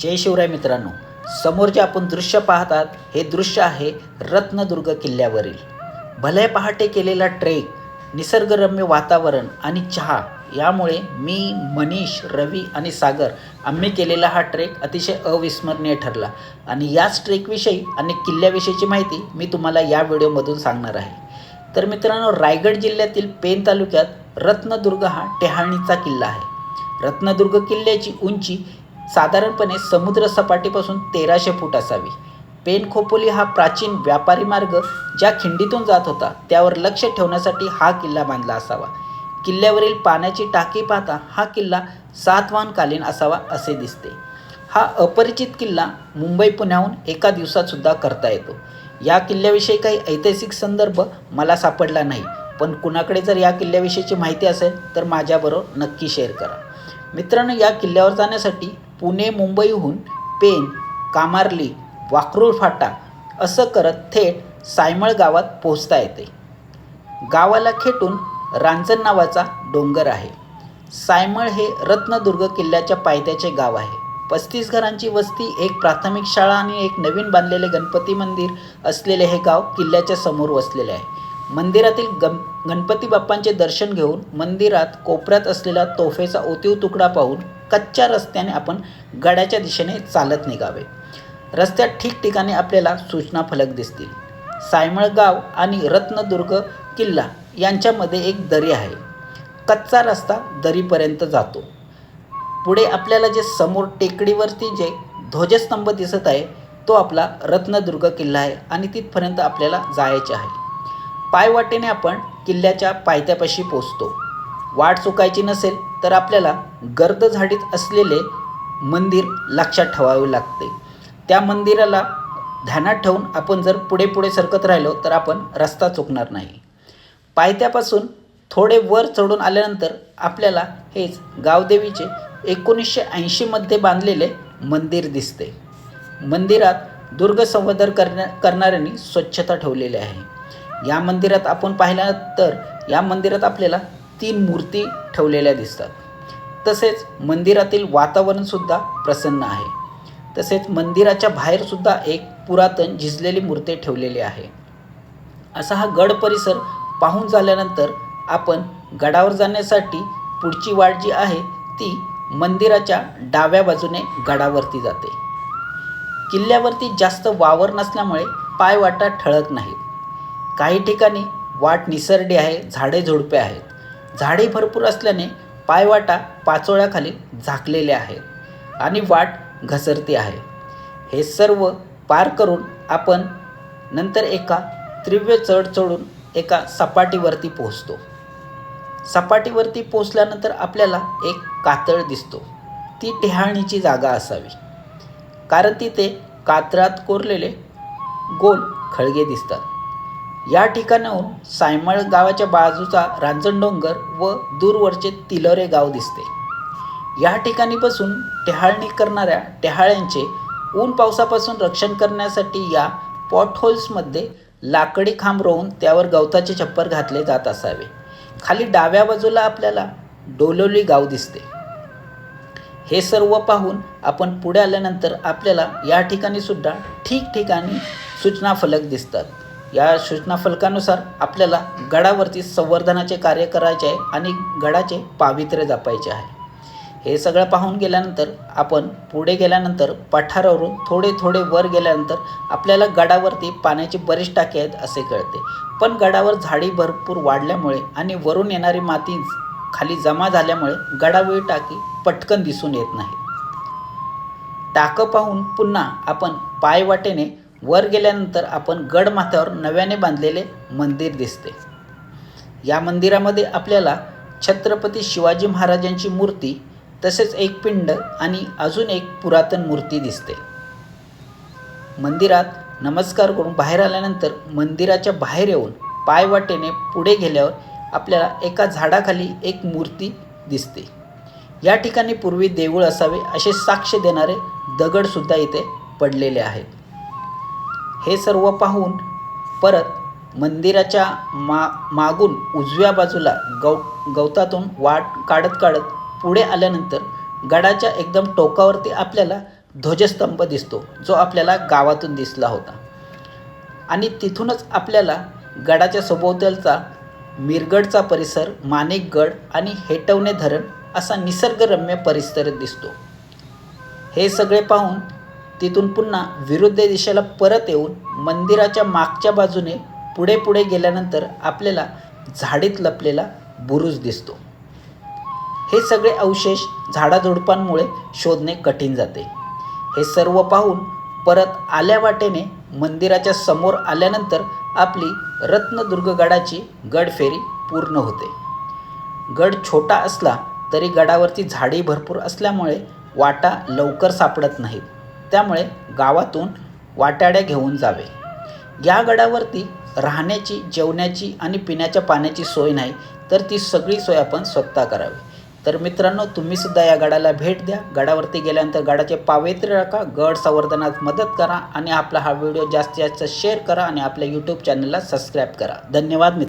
जय शिवराय मित्रांनो. समोर जे आपण दृश्य पाहत आहात हे दृश्य आहे रत्नदुर्ग किल्ल्यावरील. भले पहाटे केलेला ट्रेक निसर्गरम्य वातावरण आणि चहा यामुळे मी मनीष रवी आणि सागर आम्ही केलेला हा ट्रेक अतिशय अविस्मरणीय ठरला. आणि याच ट्रेकविषयी आणि किल्ल्याविषयीची माहिती मी तुम्हाला या व्हिडिओमधून सांगणार आहे. तर मित्रांनो रायगड जिल्ह्यातील पेन तालुक्यात रत्नदुर्ग हा टेहाळणीचा किल्ला आहे. रत्नदुर्ग किल्ल्याची उंची साधारणपणे समुद्र सपाटीपासून तेराशे फूट असावी. पेन खोपोली हा प्राचीन व्यापारी मार्ग ज्या खिंडीतून जात होता त्यावर लक्ष ठेवण्यासाठी हा किल्ला बांधला असावा. किल्ल्यावरील पाण्याची टाकी पाहता हा किल्ला सातवाहनकालीन असावा असे दिसते. हा अपरिचित किल्ला मुंबई पुण्याहून एका दिवसातसुद्धा करता येतो. या किल्ल्याविषयी काही ऐतिहासिक संदर्भ मला सापडला नाही पण कुणाकडे जर या किल्ल्याविषयीची माहिती असेल तर माझ्याबरोबर नक्की शेअर करा. मित्रांनो या किल्ल्यावर जाण्यासाठी पुणे मुंबईहून पेन कामार्ली वाकरूळ फाटा असं करत थेट सायमळ गावात पोहोचता येते. गावाला खेटून रांजण नावाचा डोंगर आहे. सायमळ हे रत्नदुर्ग किल्ल्याच्या पायथ्याचे गाव आहे. पस्तीस घरांची वस्ती एक प्राथमिक शाळा आणि एक नवीन बांधलेले गणपती मंदिर असलेले हे गाव किल्ल्याच्या समोर वसलेले आहे. मंदिरातील गण गणपती बाप्पांचे दर्शन घेऊन मंदिरात कोपऱ्यात असलेला तोफेचा ओतीव तुकडा पाहून कच्च्या रस्त्याने आपण गडाच्या दिशेने चालत निघावे. रस्त्यात ठिकठिकाणी आपल्याला सूचना फलक दिसतील. सायमळगाव आणि रत्नदुर्ग किल्ला यांच्यामध्ये एक दरी आहे. कच्चा रस्ता दरीपर्यंत जातो. पुढे आपल्याला जे समोर टेकडीवरती जे ध्वजस्तंभ दिसत आहे तो आपला रत्नदुर्ग किल्ला आहे आणि तिथपर्यंत आपल्याला जायचे आहे. पायवाटेने आपण किल्ल्याच्या पायथ्यापाशी पोचतो. वाट चुकायची नसेल तर आपल्याला गर्द झाडीत असलेले मंदिर लक्षात ठेवावे लागते. त्या मंदिराला ध्यानात ठेवून आपण जर पुढे पुढे सरकत राहिलो तर आपण रस्ता चुकणार नाही. पायथ्यापासून थोडे वर चढून आल्यानंतर आपल्याला हेच गावदेवीचे एकोणीसशे ऐंशीमध्ये बांधलेले मंदिर दिसते. मंदिरात दुर्ग संवर्धन करण्या करणाऱ्यांनी स्वच्छता ठेवलेली आहे. या मंदिरात आपण पाहिलं तर या मंदिरात आपल्याला तीन मूर्ती ठेवलेल्या दिसतात. तसेच मंदिरातील वातावरणसुद्धा प्रसन्न आहे. तसेच मंदिराच्या बाहेरसुद्धा एक पुरातन झिजलेली मूर्ती ठेवलेली आहे. असा हा गड परिसर पाहून झाल्यानंतर आपण गडावर जाण्यासाठी पुढची वाट जी आहे ती मंदिराच्या डाव्या बाजूने गडावरती जाते. किल्ल्यावरती जास्त वावर नसल्यामुळे पायवाटा ठळक नाहीत. काही ठिकाणी वाट निसरडी आहे झाडे झुडपे आहेत. झाडे भरपूर असल्याने पायवाटा पाचोळ्याखाली झाकलेले आहेत आणि वाट घसरती आहे. हे सर्व पार करून आपण नंतर एका तीव्र चढ चढून एका सपाटीवरती पोहोचतो. सपाटीवरती पोचल्यानंतर आपल्याला एक कातळ दिसतो. ती टिहाणीची जागा असावी. कारण तिथे कातरात कोरलेले गोल खळगे दिसतात. या ठिकाणाहून सायमळ गावाच्या बाजूचा रांजण डोंगर व दूरवरचे तिलोरे गाव दिसते. या ठिकाणी बसून टेहाळणी करणाऱ्या टेहाळ्यांचे ऊन पावसापासून रक्षण करण्यासाठी या पॉटहोल्समध्ये लाकडी खांब रोवून त्यावर गवताचे छप्पर घातले जात असावे. खाली डाव्या बाजूला आपल्याला डोलोली गाव दिसते. हे सर्व पाहून आपण पुढे आल्यानंतर आपल्याला या ठिकाणी सुद्धा ठिकठिकाणी सूचना फलक दिसतात. या सूचना फलकानुसार आपल्याला गडावरती संवर्धनाचे कार्य करायचे आहे आणि गडाचे पावित्र्य जपायचे आहे. हे सगळं पाहून गेल्यानंतर आपण पुढे गेल्यानंतर पठारावरून थोडे थोडे वर गेल्यानंतर आपल्याला गडावरती पाण्याची बरीच टाकी आहेत असे कळते. पण गडावर झाडी भरपूर वाढल्यामुळे आणि वरून येणारी माती खाली जमा झाल्यामुळे गडावरील टाकी पटकन दिसून येत नाही. टाकं पाहून पुन्हा आपण पायवाटेने वर गेल्यानंतर आपण गडमाथ्यावर नव्याने बांधलेले मंदिर दिसते. या मंदिरामध्ये आपल्याला छत्रपती शिवाजी महाराजांची मूर्ती तसेच एक पिंड आणि अजून एक पुरातन मूर्ती दिसते. मंदिरात नमस्कार करून बाहेर आल्यानंतर मंदिराच्या बाहेर येऊन पायवाटेने पुढे गेल्यावर आपल्याला एका झाडाखाली एक मूर्ती दिसते. या ठिकाणी पूर्वी देऊळ असावे असे साक्ष देणारे दगडसुद्धा इथे पडलेले आहेत. हे सर्व पाहून परत मंदिराच्या मा मागून उजव्या बाजूला गव गवतातून वाट काढत काढत पुढे आल्यानंतर गडाच्या एकदम टोकावरती आपल्याला ध्वजस्तंभ दिसतो जो आपल्याला गावातून दिसला होता. आणि तिथूनच आपल्याला गडाच्या सभोवतालचा मिरगडचा परिसर माणिकगड आणि हेटवणे धरण असा निसर्गरम्य परिसर दिसतो. हे सगळे पाहून तिथून पुन्हा विरुद्ध दिशेला परत येऊन मंदिराच्या मागच्या बाजूने पुढे पुढे गेल्यानंतर आपल्याला झाडीत लपलेला बुरुज दिसतो. हे सगळे अवशेष झाडाझुडपांमुळे शोधणे कठीण जाते. हे सर्व पाहून परत आल्या वाटेने मंदिराच्या समोर आल्यानंतर आपली रत्नदुर्ग गडाची गडफेरी पूर्ण होते. गड छोटा असला तरी गडावरती झाडी भरपूर असल्यामुळे वाटा लवकर सापडत नाहीत. त्यामुळे गावातून वाटाड्या घेऊन जावे. या गडावरती राहण्याची जेवण्याची आणि पिण्याच्या पाण्याची सोय नाही तर ती सगळी सोय आपण स्वतः करावी. तर मित्रांनो तुम्हीसुद्धा या गडाला भेट द्या. गडावरती गेल्यानंतर गडाचे पावित्र्य राखा. गड संवर्धनात मदत करा आणि आपला हा व्हिडिओ जास्तीत जास्त शेअर करा आणि आपल्या यूट्यूब चॅनलला सबस्क्राईब करा. धन्यवाद मित्र